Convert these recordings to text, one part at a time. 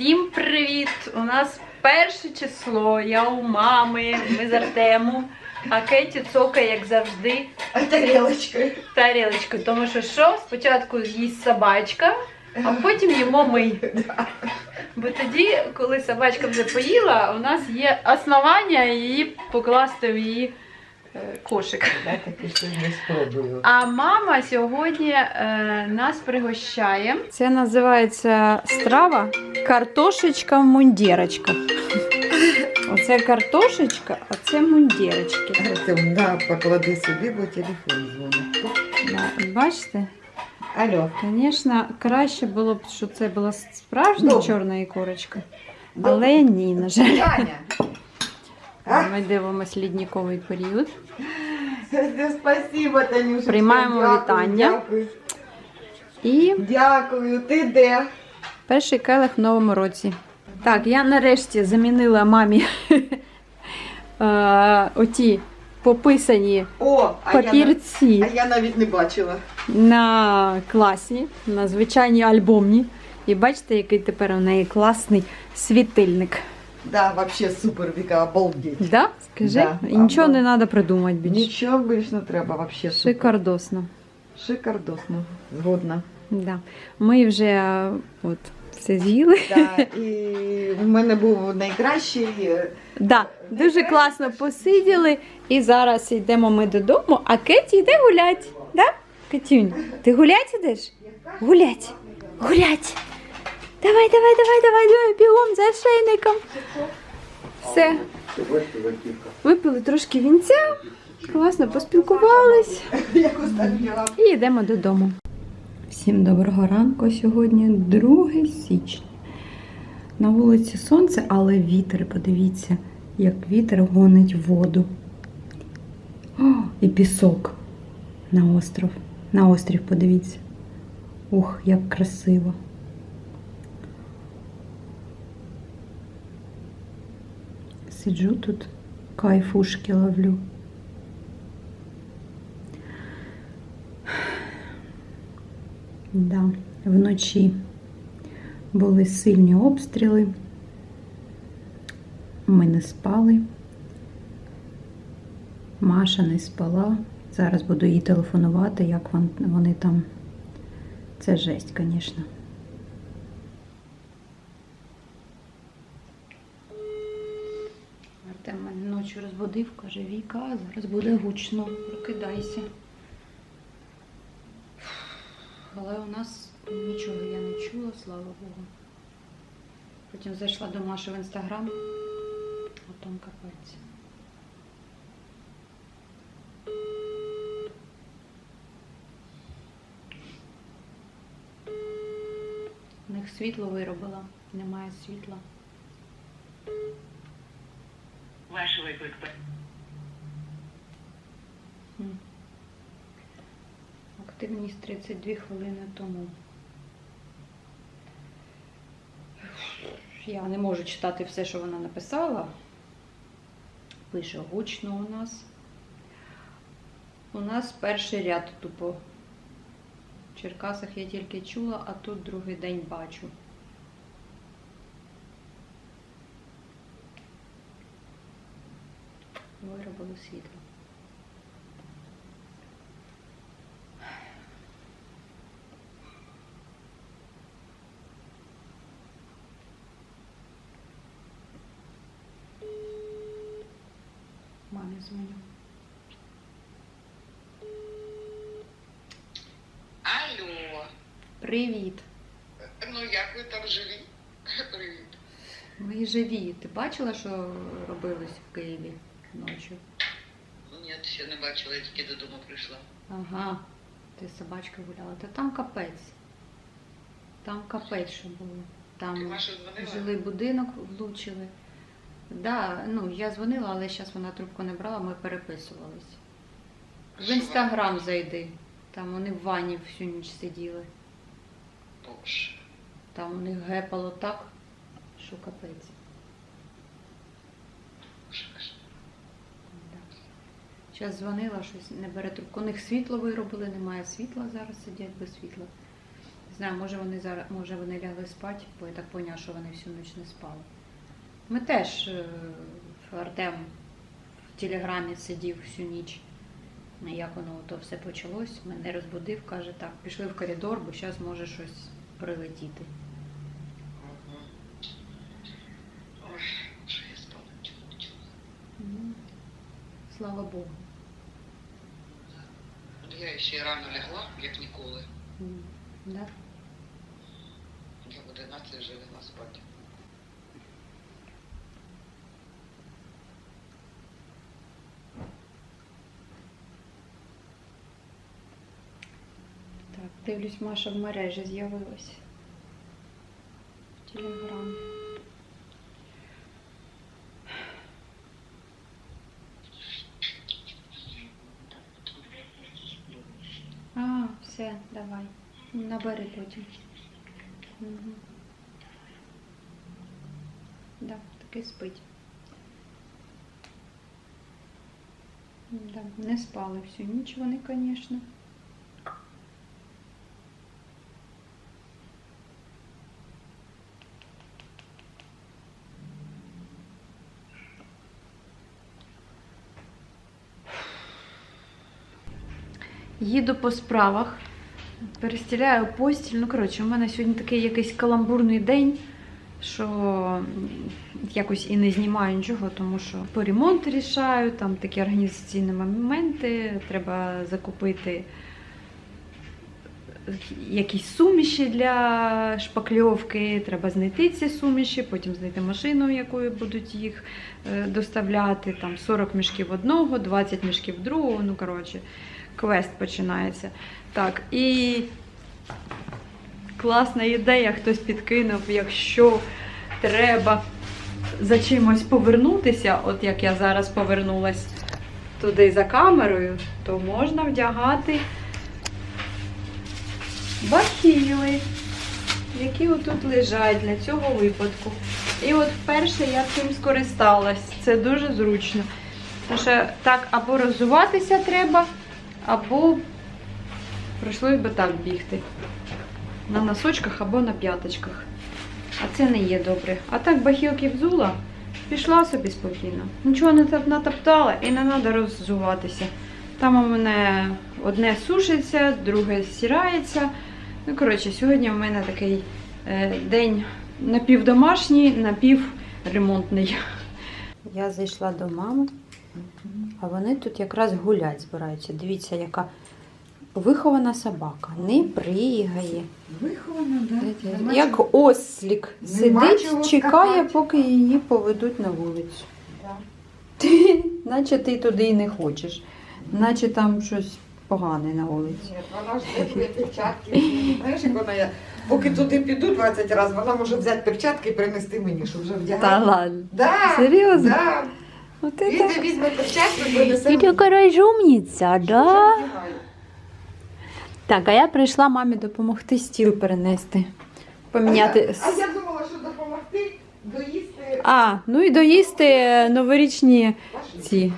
Всім привіт! У нас перше число, я у мами, ми з Артемом, а Кеті цокає, як завжди, А тарелочкою. тарілочкою. Тому що що? Спочатку з'їсть собачка, а потім їмо ми. Бо тоді, коли собачка вже поїла, у нас є основання її покласти в її кошик. Сьогодні спробую. А мама сьогодні е, нас пригощає. Це називається страва картошечка в мундірочках. Оце картошечка, а це мундірочки. На, поклади собі, бо телефон дзвонить. Да, Бачите? Алло. Звісно, краще було б, щоб це була справжня Добре. чорна ікорочка. Але ні, на жаль. Аня. Ми дивимося лідніковий період. Спасибо, Танюша. Приймаємо Дякую, вітання. Дякую. І Дякую. Ти де? Перший келих в новому році. Так, я нарешті замінила мамі е, оті пописані О, а папірці на- а я навіть не бачила. на класні, на звичайні альбомні. І бачите, який тепер у неї класний світильник. Да, вообще супер, Віка, обалдеть. Да? Скажи? Да, І нічого не треба придумати більше. Нічого більш не треба, вообще супер. Шикардосно. Шикардосно. Згодна. Да. Ми вже е, от, все з'їли. Да, і в мене був найкращий. е, Да, дуже класно посиділи. І зараз йдемо ми додому, а Кеті йде гулять. Да? Кетюнь, ти гулять ідеш? Гулять. Гулять. Давай, давай, давай, давай, давай, бігом за шейником. Все. Випили трошки вінця, класно поспілкувались і йдемо додому. Всім доброго ранку. Сьогодні 2 січня. На вулиці сонце, але вітер, подивіться, як вітер гонить воду. О, і пісок на остров. На острів подивіться. Ух, як красиво. Сиджу тут, кайфушки ловлю. Да, вночі були сильні обстріли. Ми не спали. Маша не спала. Зараз буду їй телефонувати, як вони там. Це жесть, звісно. Артем мене ночі розбудив, каже, Віка, зараз буде гучно, прокидайся. Але у нас нічого я не чула, слава Богу. Потім зайшла до Маші в інстаграм, а там капець. У них світло виробила, немає світла. Активність 32 хвилини тому. Я не можу читати все, що вона написала. Пише гучно у нас. У нас перший ряд тупо. В Черкасах я тільки чула, а тут другий день бачу. Виробили світло. Мамі дзвоню. Алло. Привіт. Ну як ви там живі? Привіт. Ми живі. Ти бачила, що робилось в Києві ночі? Ще не бачила, я тільки додому прийшла. Ага. Ти з собачкою гуляла. Та там капець. Там капець, що було. Ти Там Маша дзвонила? жилий будинок влучили. Да, ну я дзвонила, але зараз вона трубку не брала, ми переписувались. В Що інстаграм вона? зайди. Там вони в ванні всю ніч сиділи. Боже. Там у них гепало так, що капець. Боже, Боже. Да. Зараз дзвонила, щось не бере трубку. У них світло виробили, немає світла зараз, сидять без світла. знаю, може вони зараз, може вони лягли спати, бо я так поняла, що вони всю ніч не спали. Ми теж е, Артем в телеграмі сидів всю ніч. Як воно то все почалось, мене розбудив, каже, так, пішли в коридор, бо зараз може щось прилетіти. Ой, що я спала? Слава Богу. Я ще рано лягла, як ніколи. Да? Я в 11 вже лягла спати. Так, дивлюсь, Маша в мережі з'явилась. В Телеграмі. А, все, давай. Набери потім. Угу. Да, таки спить. Да, не спали всю ніч вони, звісно. Їду по справах, перестіляю постіль. Ну, коротше, у мене сьогодні такий якийсь каламбурний день, що якось і не знімаю нічого, тому що по ремонту рішаю, там такі організаційні моменти, треба закупити якісь суміші для шпакльовки, треба знайти ці суміші, потім знайти машину, якою будуть їх е, доставляти. Там 40 мішків одного, 20 мішків другого. Ну, коротше, квест починається. Так, і класна ідея, хтось підкинув, якщо треба за чимось повернутися, от як я зараз повернулась туди за камерою, то можна вдягати бахіли, які отут лежать для цього випадку. І от вперше я цим скористалась. Це дуже зручно. Тому що так або роззуватися треба, або прийшлось би так бігти. На носочках або на п'яточках. А це не є добре. А так бахілки взула, пішла собі спокійно. Нічого не натоптала і не треба роззуватися. Там у мене одне сушиться, друге стирається. Ну, коротше, сьогодні у мене такий е, день напівдомашній, напівремонтний. Я зайшла до мами, а вони тут якраз гулять збираються. Дивіться, яка вихована собака. Не пригає. Виховано, да? Як ослік сидить, чекає, поки її поведуть на вулицю. Да. Наче ти туди і не хочеш, наче там щось погане на вулиці. Ні, вона ж теплі перчатки. Знаєш, як вона я, поки туди піду 20 разів, вона може взяти перчатки і принести мені, щоб вже вдягати. ладно. Да, Серйозно? Да. От це Піде, візьме перчатки і принесе Ти мені. така розумниця, Вже да? вдягаю. Так, а я прийшла мамі допомогти стіл перенести. Поміняти. А я, а я думала, що допомогти доїсти А, ну і доїсти новорічні ваші. ці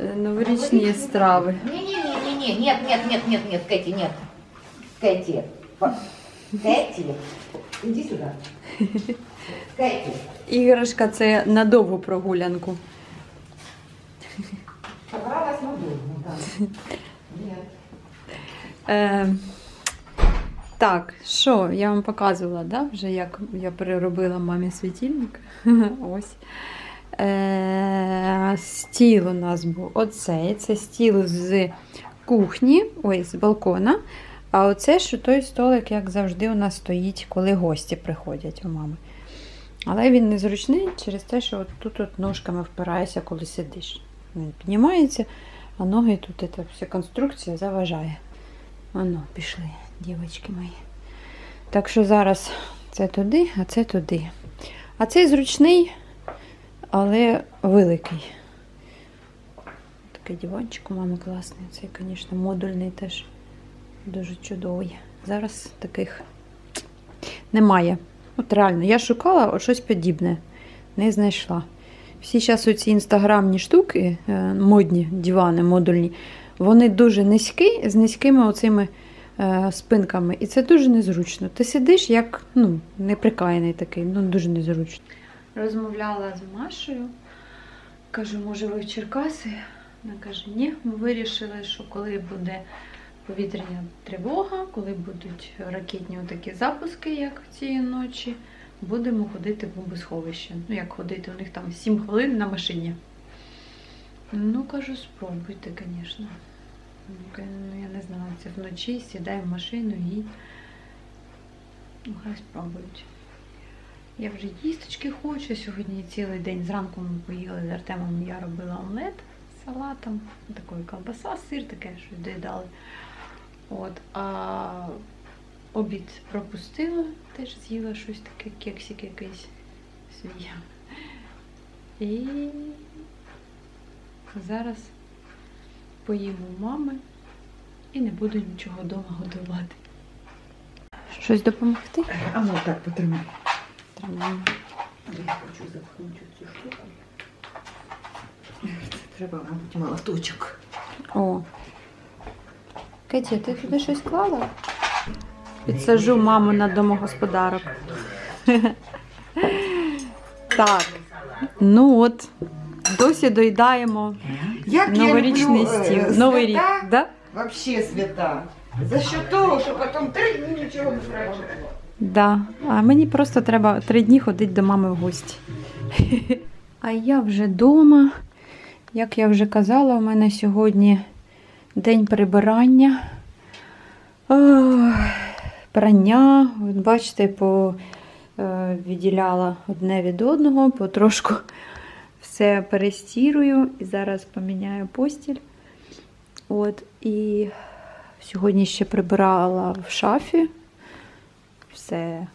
е, новорічні страви. Не-не-не-не, нет, нет, нет, нет, нет, Кэти, нет. Кэти. По- Кэти, иди сюда. Кэти. Іграшка це на довгу прогулянку. Собралась на довго, так. Ні. Е, так, що, я вам показувала, да, вже як я переробила мамі світильник. Ось. Е, стіл у нас був оцей. Це стіл з кухні, ой, з балкона. А оце що той столик, як завжди, у нас стоїть, коли гості приходять у мами. Але він незручний через те, що от тут от ножками впираєшся, коли сидиш. Він піднімається, а ноги тут ця вся конструкція заважає. Ану, пішли, дівчатки мої. Так що зараз це туди, а це туди. А цей зручний, але великий. Такий диванчик у мами класний. Цей, звісно, модульний теж дуже чудовий. Зараз таких немає. От реально, я шукала щось подібне, не знайшла. Всі зараз оці інстаграмні штуки, е, модні дивани, модульні, вони дуже низькі, з низькими оцими е, спинками, і це дуже незручно. Ти сидиш як ну, неприкаяний такий, ну дуже незручно. Розмовляла з Машею. Кажу, може, ви в Черкаси? Вона каже, ні, ми вирішили, що коли буде повітряна тривога, коли будуть ракетні такі запуски, як цієї ночі, будемо ходити в бомбосховище. Ну, як ходити, у них там 7 хвилин на машині. Ну, кажу, спробуйте, звісно. Ну, я не знаю, це вночі сідаю в машину і ну, хай спробують. Я вже їсточки хочу. Сьогодні цілий день зранку ми поїли з Артемом, я робила омлет з салатом, такої колбаса, сир, таке щось доїдали. От, а обід пропустила, теж з'їла щось таке, кексик якийсь свій. І зараз поїм у мами і не буду нічого вдома готувати. Щось допомогти? А ну так потримай. Тримаю. Я хочу запхнути цю штуку. Це треба, мабуть, молоточок. О. Кеті, ти туди щось клала? Підсажу маму на домогосподарок. Так. Ну от. Досі доїдаємо Як я новорічний е, стіл. Новий рік, свята, да? Вообще свята. За що того, що потім три дні нічого не було. Да. А мені просто треба три дні ходити до мами в гості. А я вже вдома. Як я вже казала, у мене сьогодні день прибирання. Ох, прання. Бачите, е, відділяла одне від одного, потрошку все перестірую і зараз поміняю постіль. От, і сьогодні ще прибирала в шафі все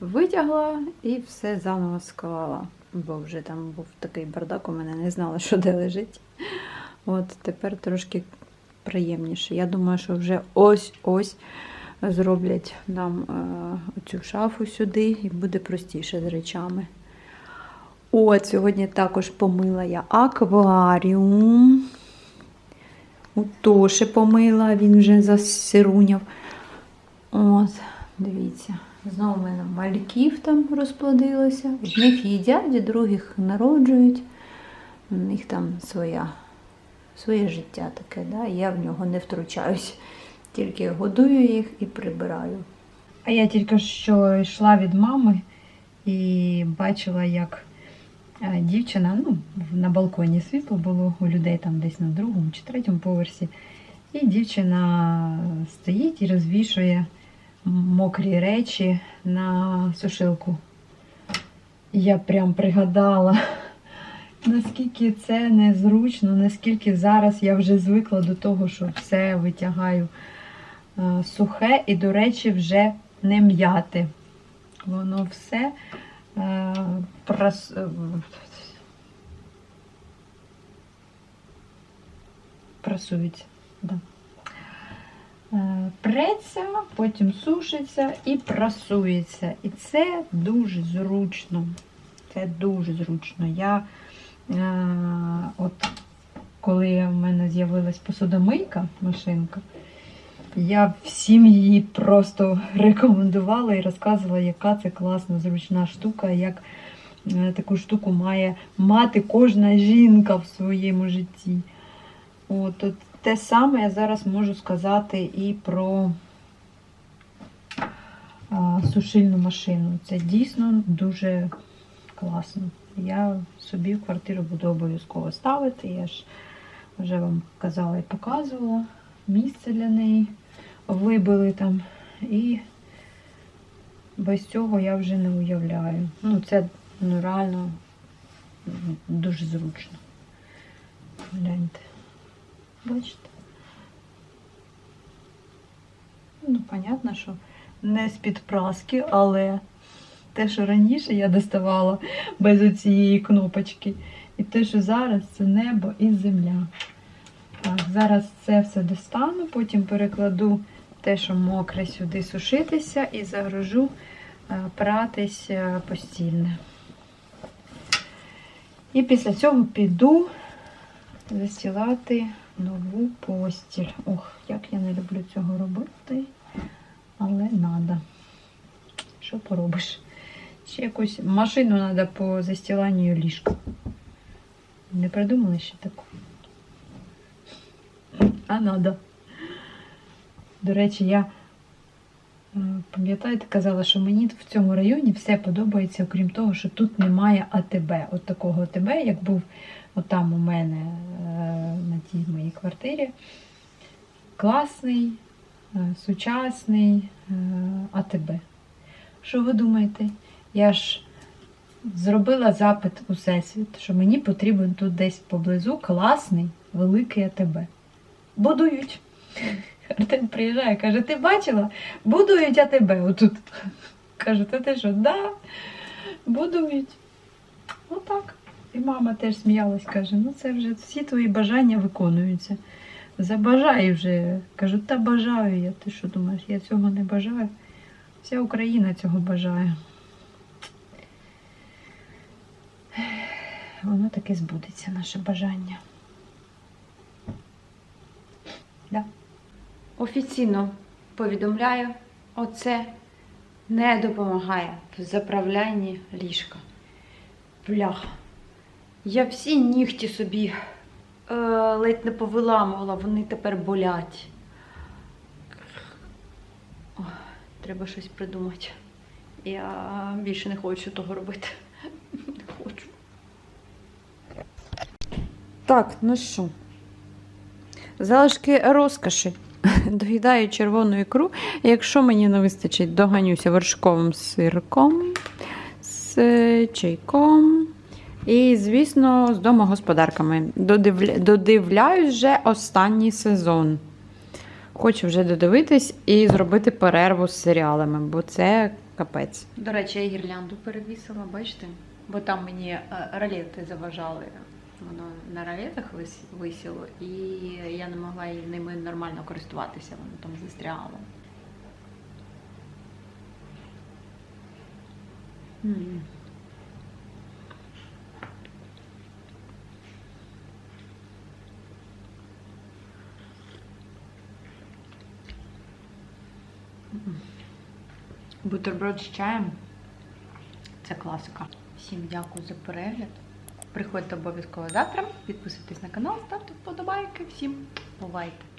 витягла і все заново склала. Бо вже там був такий бардак, у мене не знала, що де лежить. От тепер трошки приємніше. Я думаю, що вже ось-ось зроблять нам е, цю шафу сюди і буде простіше з речами. От, сьогодні також помила я акваріум. У Тоші помила, він вже засируняв. От, дивіться. Знову в мене мальків там розплодилося. Одних їдять, других народжують. У них там своя, своє життя таке, да? я в нього не втручаюсь. Тільки годую їх і прибираю. А я тільки що йшла від мами і бачила, як е, дівчина, ну, на балконі світло було у людей там десь на другому чи третьому поверсі. І дівчина стоїть і розвішує мокрі речі на сушилку. Я прям пригадала, наскільки це незручно, наскільки зараз я вже звикла до того, що все витягаю сухе і, до речі, вже не м'яте. Воно все е, е, прасується. Да. Е, преться, потім сушиться і прасується. І це дуже зручно. Це дуже зручно. Я е, от коли в мене з'явилась посудомийка, машинка, я всім її просто рекомендувала і розказувала, яка це класна, зручна штука, як е, таку штуку має мати кожна жінка в своєму житті. От, от те саме я зараз можу сказати і про а, сушильну машину. Це дійсно дуже класно. Я собі в квартиру буду обов'язково ставити. Я ж вже вам казала і показувала місце для неї. Вибили там. І без цього я вже не уявляю. Ну, це ну, реально дуже зручно. Гляньте. Бачите? Ну, понятно, що не з-під праски, але те, що раніше я доставала без цієї кнопочки, і те, що зараз це небо і земля. Так, зараз це все достану, потім перекладу те, що мокре, сюди сушитися і загружу е, пратись е, постільне. І після цього піду застілати нову постіль. Ох, як я не люблю цього робити, але треба. Що поробиш? Ще якусь машину треба по застіланню ліжка. Не придумали ще таку. А надо. До речі, я е, пам'ятаєте, казала, що мені в цьому районі все подобається, окрім того, що тут немає АТБ. От такого АТБ, як був отам у мене е, на тій моїй квартирі. Класний, е, сучасний АТБ. Що ви думаєте? Я ж зробила запит у Всесвіт, що мені потрібен тут десь поблизу класний великий АТБ. Будують. Артем приїжджає, каже, ти бачила? Будують АТБ отут. Кажу, та ти що, да, будують. Отак. І мама теж сміялась, каже, ну це вже всі твої бажання виконуються. Забажаю вже. Кажу, та бажаю я. Ти що думаєш, я цього не бажаю? Вся Україна цього бажає. Воно таке збудеться, наше бажання. Да. Офіційно повідомляю, оце не допомагає в заправлянні ліжка. Бляха. Я всі нігті собі е, ледь не повиламувала, вони тепер болять. Ох, треба щось придумати. Я більше не хочу того робити. Не хочу. Так, ну що? Залишки розкоші. Доїдаю червону ікру. Якщо мені не вистачить, доганюся вершковим сирком, з чайком. І, звісно, з домогосподарками. Додивля... Додивляюсь вже останній сезон. Хочу вже додивитись і зробити перерву з серіалами, бо це капець. До речі, я гірлянду перевісила, бачите? Бо там мені е, ролети заважали. Воно на ролетах висіло, і я не могла ними нормально користуватися, воно там застрягало. М. Бутерброд з чаєм. Це класика. Всім дякую за перегляд. Приходьте обов'язково завтра, підписуйтесь на канал, ставте вподобайки. Всім бувайте!